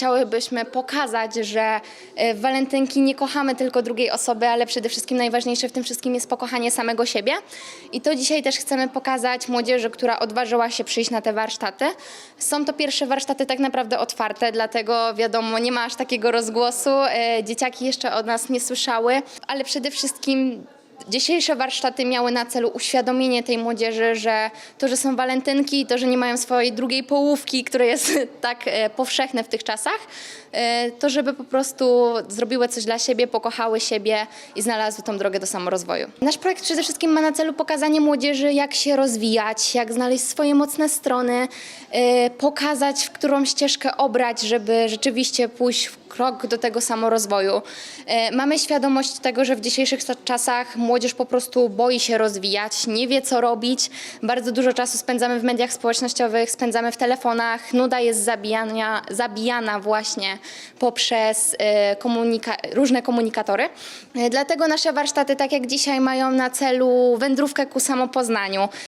chciałybyśmy pokazać, że e, w walentynki nie kochamy tylko drugiej osoby, ale przede wszystkim najważniejsze w tym wszystkim jest pokochanie samego siebie. I to dzisiaj też chcemy pokazać młodzieży, która odważyła się przyjść na te warsztaty. Są to pierwsze warsztaty tak naprawdę otwarte, dlatego wiadomo, nie ma aż takiego rozgłosu. E, Dzieciaki jeszcze od nas nie słyszały, ale przede wszystkim Dzisiejsze warsztaty miały na celu uświadomienie tej młodzieży, że to, że są walentynki, to, że nie mają swojej drugiej połówki, które jest tak e, powszechne w tych czasach, e, to żeby po prostu zrobiły coś dla siebie, pokochały siebie i znalazły tą drogę do samorozwoju. Nasz projekt przede wszystkim ma na celu pokazanie młodzieży, jak się rozwijać, jak znaleźć swoje mocne strony, e, pokazać, w którą ścieżkę obrać, żeby rzeczywiście pójść w krok do tego samorozwoju. Mamy świadomość tego, że w dzisiejszych czasach młodzież po prostu boi się rozwijać, nie wie co robić. Bardzo dużo czasu spędzamy w mediach społecznościowych, spędzamy w telefonach. Nuda jest zabijania, zabijana właśnie poprzez e, komunika- różne komunikatory. E, Dlatego nasze warsztaty, tak jak dzisiaj, mają na celu wędrówkę ku samopoznaniu.